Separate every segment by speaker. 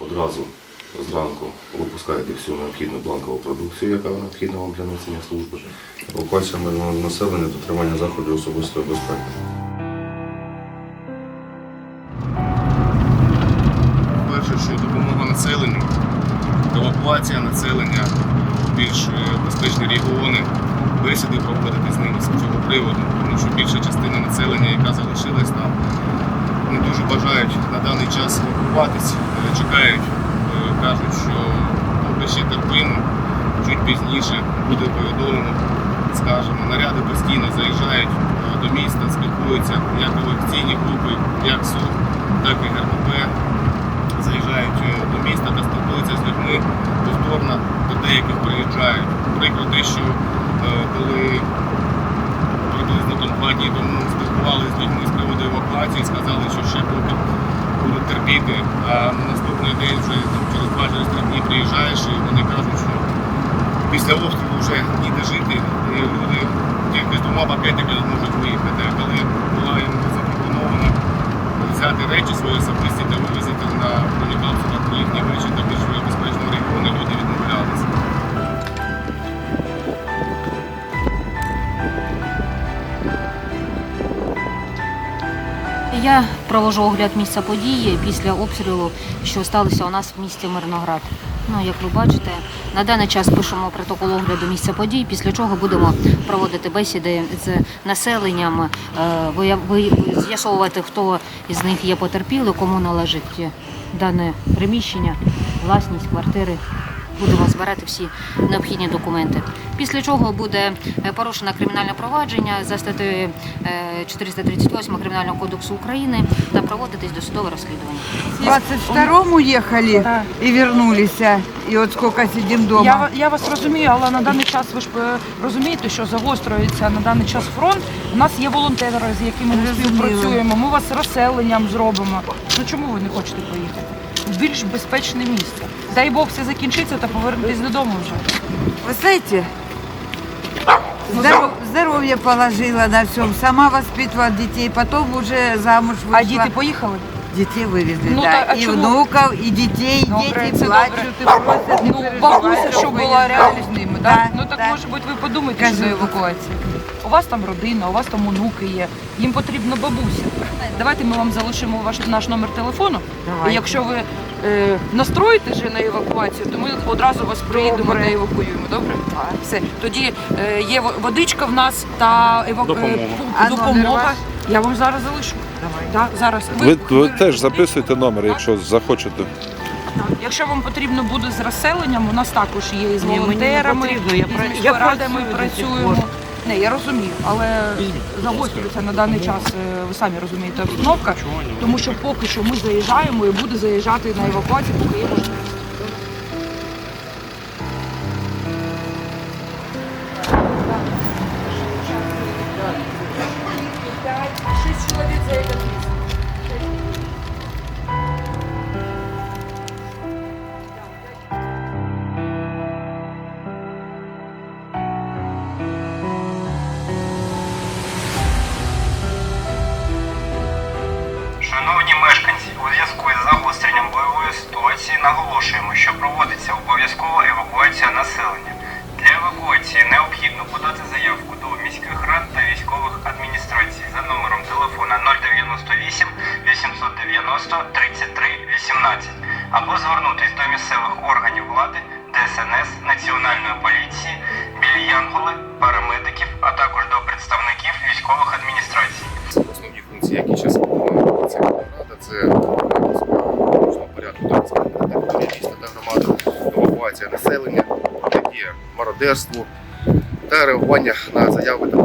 Speaker 1: одразу зранку випускаєте всю необхідну бланкову продукцію, яка необхідна вам для несення служби.
Speaker 2: Евакуація населення, дотримання заходів особистої безпеки.
Speaker 3: Перше, що допомога населенню, евакуація населення, більш е, безпечні регіони, бесіди проводити з ними з цього приводу, тому що більша частина населення, яка залишилась там, не дуже бажають на даний час евакуватись, е, чекають, е, кажуть, що поки ще терпимо, чуть пізніше буде повідомлено, скажемо, наряди постійно заїжджають е, до міста, спілкуються як евакуаційні групи, як СУР, так і ГРПП заїжджають е, до міста та спілкуються з людьми повторно, до деяких приїжджають. Прикро те, що коли приблизно там два дні тому спілкувалися з людьми з приводу евакуації, сказали, що ще поки будуть терпіти, а день вже через два через три дні приїжджаєш і вони кажуть, що після обстрілу вже ніде жити, і люди тільки з двома пакетами можуть виїхати. А коли була їм запропонована взяти речі свої особисті
Speaker 4: Я провожу огляд місця події після обстрілу, що сталося у нас в місті Мирноград. Ну, як ви бачите, на даний час пишемо протокол огляду місця подій, після чого будемо проводити бесіди з населенням, е, з'ясовувати, хто із них є потерпілий, кому належить дане приміщення, власність, квартири. Будемо збирати всі необхідні документи. Після чого буде е, порушено кримінальне провадження за статтею е, 438 Кримінального кодексу України та проводитись досудове розслідування.
Speaker 5: В 22-му ехали
Speaker 6: Да.
Speaker 5: и вернулись. И вот сколько сидим дома.
Speaker 6: Я, я вас розумію, але на даний час ви ж е, розумієте, що загострюється на даний час фронт. У нас є волонтери, з якими ми співпрацюємо. Ми вас розселенням зробимо. Ну чому ви не хочете поїхати? В більш безпечне місце. Дай Бог все закінчиться та повернетесь додому вже.
Speaker 5: Вы знаете, здоров- здоровье положила на всем. Сама воспитывала детей, потом уже замуж вышла.
Speaker 6: А діти поїхали?
Speaker 5: Детей вывезли,
Speaker 6: Ну,
Speaker 5: да.
Speaker 6: так, а
Speaker 5: и
Speaker 6: чему?
Speaker 5: внуков, и детей.
Speaker 6: Добре,
Speaker 5: Дети
Speaker 6: це
Speaker 5: плачут и просят, не
Speaker 6: Ну,
Speaker 5: переживай,
Speaker 6: бабуся, що
Speaker 5: чтобы
Speaker 6: була
Speaker 5: выезжали.
Speaker 6: рядом з ними,
Speaker 5: Да,
Speaker 6: так? Ну так
Speaker 5: да.
Speaker 6: може бути, ви подумаєте
Speaker 5: Кажу.
Speaker 6: щодо евакуації. У вас там родина, у вас там онуки є. Їм потрібна бабуся. Давайте ми вам залишимо ваш наш номер телефону.
Speaker 5: Давайте.
Speaker 6: І якщо ви е, настроїте вже на евакуацію, то ми одразу вас приїдемо та евакуюємо. Добре? Все. Тоді е, є водичка в нас та ева...
Speaker 3: Допомога.
Speaker 6: е,
Speaker 5: А номер
Speaker 6: допомога.
Speaker 5: ваш?
Speaker 6: Я вам зараз залишу.
Speaker 5: Давай.
Speaker 6: Да, зараз.
Speaker 2: Ви, ви теж записуйте номер, якщо захочете.
Speaker 6: Якщо вам потрібно буде з розселенням, у нас також є і з
Speaker 5: Ні, мені не
Speaker 6: волонтерами,
Speaker 5: потрібно, я
Speaker 6: і
Speaker 5: пра-
Speaker 6: з
Speaker 5: я
Speaker 6: міськрадами
Speaker 5: працюю до сих
Speaker 6: працюємо. Не, я розумію, але загострюється на даний час, е, ви самі розумієте, обстановка, тому що поки що ми заїжджаємо і буде заїжджати на евакуацію, поки є можливість.
Speaker 7: Ситуації наголошуємо, що проводиться обов'язкова евакуація населення. Для евакуації необхідно подати заявку до міських рад та військових адміністрацій за номером телефона 098 890 33 18 або звернутись до місцевих органів влади, ДСНС, Національної поліції, білі янголи, парамедиків, а також до представників військових адміністрацій.
Speaker 3: Основні функції, які зараз виконує ця рада, це порядку та безпеки на території міста та громади, евакуація населення, протидія мародерству та реагування на заяви та.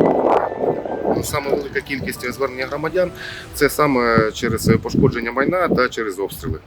Speaker 3: Ну, Саме велика кількість звернення громадян це саме через пошкодження майна та через обстріли.